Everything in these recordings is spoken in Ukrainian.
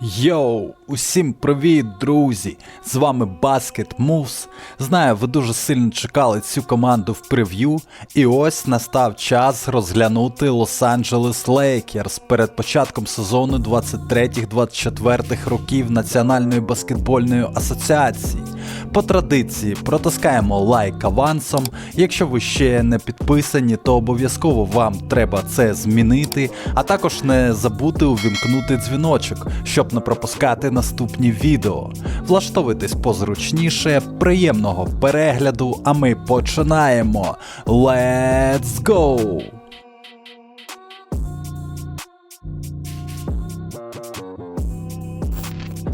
Йоу, усім привіт, друзі! З вами Basket Moves. Знаю, ви дуже сильно чекали цю команду в прев'ю, і ось настав час розглянути Лос-Анджелес Лейкерс перед початком сезону 23-24 років Національної баскетбольної асоціації. По традиції протискаємо лайк авансом. Якщо ви ще не підписані, то обов'язково вам треба це змінити, а також не забути увімкнути дзвіночок, щоб не пропускати наступні відео. Влаштовуйтесь позручніше, приємного перегляду, а ми починаємо. Let's go!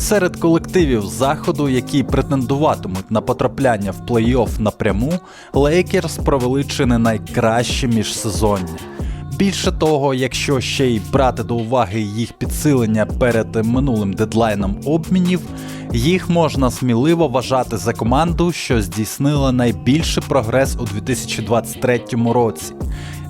Серед колективів заходу, які претендуватимуть на потрапляння в плей-офф напряму, Лейкерс провели чи не найкраще міжсезоння. Більше того, якщо ще й брати до уваги їх підсилення перед минулим дедлайном обмінів, їх можна сміливо вважати за команду, що здійснила найбільший прогрес у 2023 році.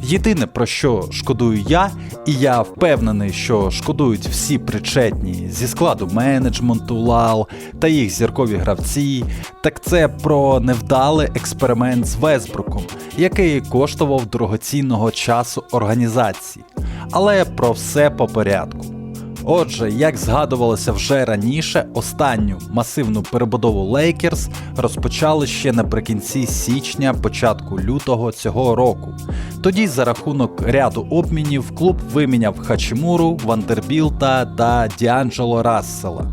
Єдине про що шкодую я, і я впевнений, що шкодують всі причетні зі складу менеджменту Лал та їх зіркові гравці, так це про невдалий експеримент з Весбруком, який коштував дорогоцінного часу організації. Але про все по порядку. Отже, як згадувалося вже раніше, останню масивну перебудову Лейкерс розпочали ще наприкінці січня, початку лютого цього року. Тоді за рахунок ряду обмінів клуб виміняв Хачимуру, Вандербілта та Діанджело Рассела.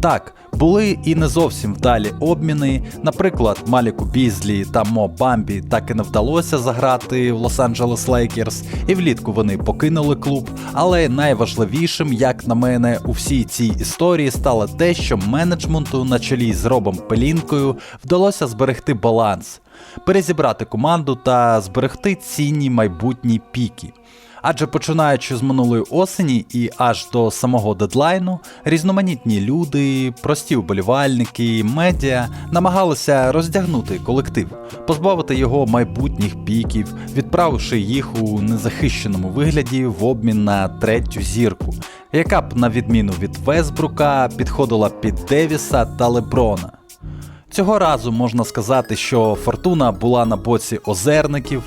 Так, були і не зовсім вдалі обміни. Наприклад, Маліку Бізлі та Мо Бамбі так і не вдалося заграти в Лос-Анджелес Лейкерс, і влітку вони покинули клуб. Але найважливішим, як на мене, у всій цій історії стало те, що менеджменту на чолі з Робом Пелінкою вдалося зберегти баланс, перезібрати команду та зберегти цінні майбутні піки. Адже починаючи з минулої осені і аж до самого дедлайну, різноманітні люди, прості вболівальники, медіа намагалися роздягнути колектив, позбавити його майбутніх піків, відправивши їх у незахищеному вигляді в обмін на третю зірку, яка б, на відміну від Весбрука, підходила під Девіса та Леброна. Цього разу можна сказати, що фортуна була на боці озерників.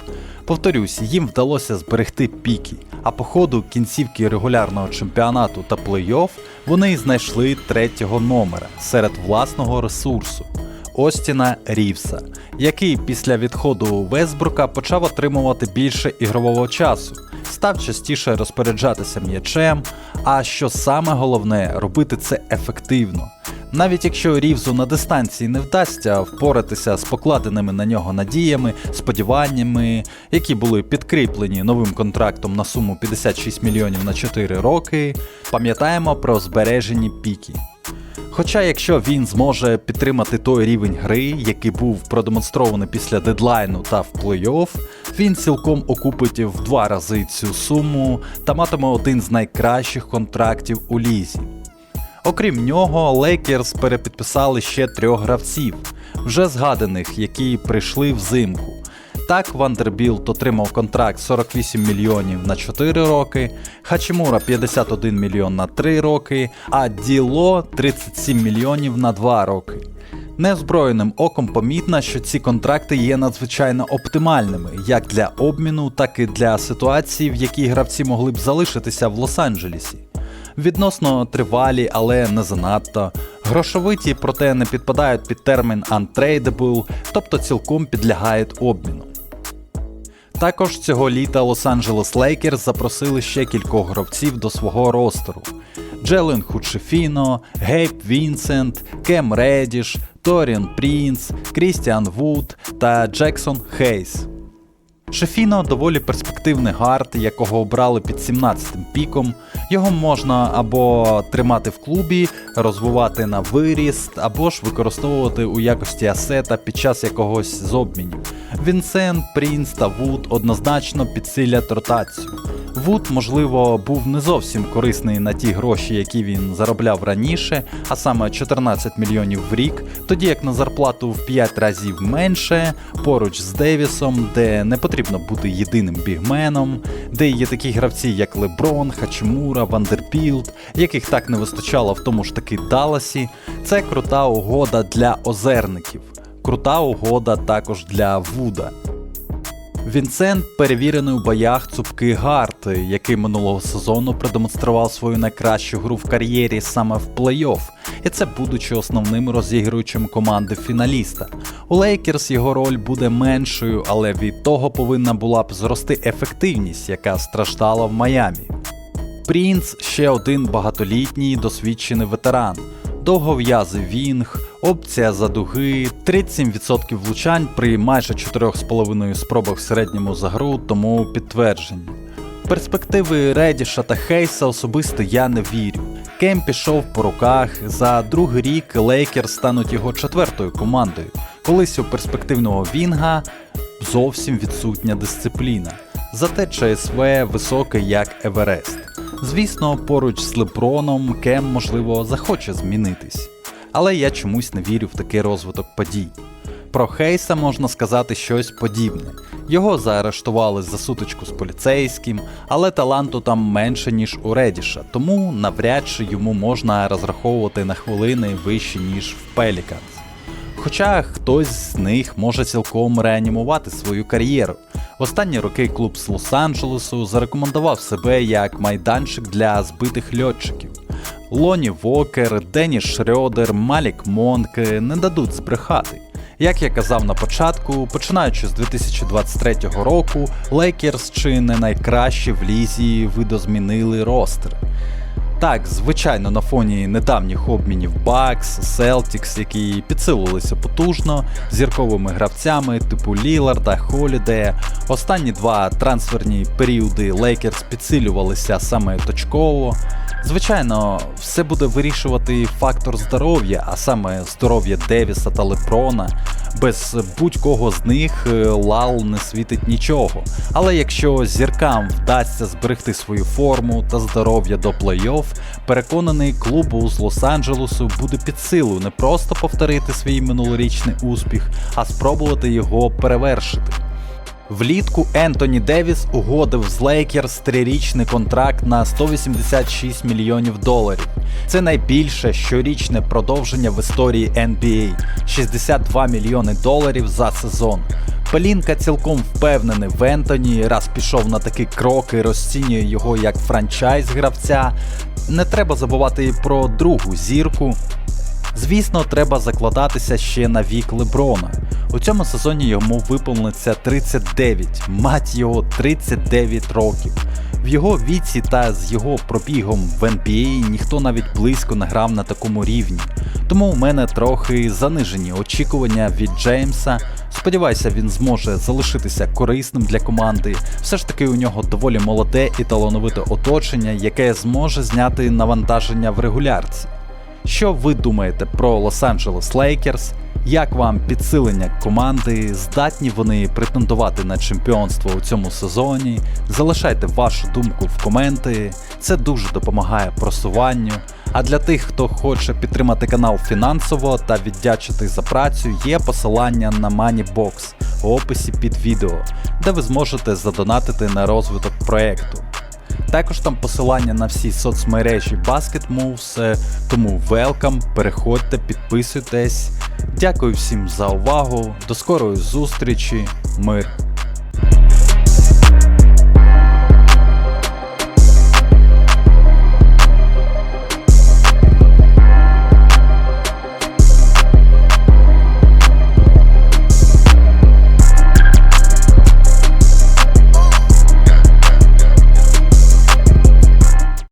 Повторюсь, їм вдалося зберегти піки, а по ходу кінцівки регулярного чемпіонату та плей-офф вони знайшли третього номера серед власного ресурсу Остіна Рівса, який після відходу Весбрука почав отримувати більше ігрового часу, став частіше розпоряджатися м'ячем, а що саме головне робити це ефективно. Навіть якщо Рівзу на дистанції не вдасться впоратися з покладеними на нього надіями, сподіваннями, які були підкріплені новим контрактом на суму 56 мільйонів на 4 роки, пам'ятаємо про збережені піки. Хоча, якщо він зможе підтримати той рівень гри, який був продемонстрований після дедлайну та в плей-офф, він цілком окупить в два рази цю суму та матиме один з найкращих контрактів у лізі. Окрім нього, Лейкерс перепідписали ще трьох гравців, вже згаданих, які прийшли взимку. Так, Вандербілт отримав контракт 48 мільйонів на 4 роки, Хачимура 51 мільйон на 3 роки, а Діло 37 мільйонів на 2 роки. Неозброєним оком помітно, що ці контракти є надзвичайно оптимальними як для обміну, так і для ситуації, в якій гравці могли б залишитися в Лос-Анджелесі. Відносно тривалі, але не занадто. Грошовиті, проте не підпадають під термін untradeable, тобто цілком підлягають обміну. Також цього літа Лос-Анджелес Лейкерс запросили ще кількох гравців до свого ростеру: Джелен Хучефіно, Гейб Вінсент, Кем Редіш, Торіан Прінц, Крістіан Вуд та Джексон Хейс. Шефіно доволі перспективний гард, якого обрали під 17-м піком. Його можна або тримати в клубі, розвивати на виріст, або ж використовувати у якості асета під час якогось з обмінів. Вінсент, Прінс та Вуд однозначно підсилять ротацію. Вуд, можливо, був не зовсім корисний на ті гроші, які він заробляв раніше, а саме 14 мільйонів в рік, тоді як на зарплату в 5 разів менше, поруч з Девісом, де не потрібно бути єдиним бігменом, де є такі гравці, як Леброн, Хачимура, Вандерпілд, яких так не вистачало в тому ж таки Далласі. Це крута угода для озерників. Крута угода також для Вуда. Вінсент перевірений у боях цупки Гарт, який минулого сезону продемонстрував свою найкращу гру в кар'єрі саме в плей-офф, і це будучи основним розігруючим команди фіналіста. У Лейкерс його роль буде меншою, але від того повинна була б зрости ефективність, яка страждала в Майамі. Прінц ще один багатолітній досвідчений ветеран. Довгов'язий вінг, опція за дуги, 37% влучань при майже 4,5 спробах в середньому за гру, тому підтверджені. Перспективи Редіша та Хейса особисто я не вірю. Кем пішов по руках, за другий рік Лейкер стануть його четвертою командою. Колись у перспективного Вінга зовсім відсутня дисципліна. Зате ЧСВ високий як Еверест. Звісно, поруч з Леброном Кем, можливо, захоче змінитись. Але я чомусь не вірю в такий розвиток подій. Про Хейса можна сказати щось подібне. Його заарештували за сутичку з поліцейським, але таланту там менше, ніж у Редіша, тому навряд чи йому можна розраховувати на хвилини вище, ніж в Пеліканс. Хоча хтось з них може цілком реанімувати свою кар'єру. В останні роки клуб з Лос-Анджелесу зарекомендував себе як майданчик для збитих льотчиків. Лоні Вокер, Деніс Шрьодер, Малік Монк не дадуть збрехати. Як я казав на початку, починаючи з 2023 року, Лейкерс чи не найкращі в лізі видозмінили ростер. Так, звичайно, на фоні недавніх обмінів Bucks, Celtics, які підсилилися потужно, зірковими гравцями типу Ліларда, Холідея. Останні два трансферні періоди Лейкерс підсилювалися саме точково. Звичайно, все буде вирішувати фактор здоров'я, а саме здоров'я Девіса та Лепрона. Без будь-кого з них е, Лал не світить нічого. Але якщо зіркам вдасться зберегти свою форму та здоров'я до плей-офф, переконаний клубу з Лос-Анджелесу буде під силу не просто повторити свій минулорічний успіх, а спробувати його перевершити. Влітку Ентоні Девіс угодив з Лейкерс трирічний контракт на 186 мільйонів доларів. Це найбільше щорічне продовження в історії NBA – 62 мільйони доларів за сезон. Пелінка цілком впевнений в Ентоні, раз пішов на такі кроки, розцінює його як франчайз гравця. Не треба забувати і про другу зірку. Звісно, треба закладатися ще на вік Леброна. У цьому сезоні йому виповниться 39, мать його 39 років. В його віці та з його пробігом в NBA ніхто навіть близько не грав на такому рівні. Тому у мене трохи занижені очікування від Джеймса. Сподіваюся, він зможе залишитися корисним для команди. Все ж таки у нього доволі молоде і талановите оточення, яке зможе зняти навантаження в регулярці. Що ви думаєте про Лос-Анджелес Лейкерс? Як вам підсилення команди? Здатні вони претендувати на чемпіонство у цьому сезоні? Залишайте вашу думку в коменти, це дуже допомагає просуванню. А для тих, хто хоче підтримати канал фінансово та віддячити за працю, є посилання на Moneybox в описі під відео, де ви зможете задонатити на розвиток проекту. Також там посилання на всі соцмережі Basket Moves, е, тому welcome, переходьте, підписуйтесь. Дякую всім за увагу. До скорої зустрічі, мир.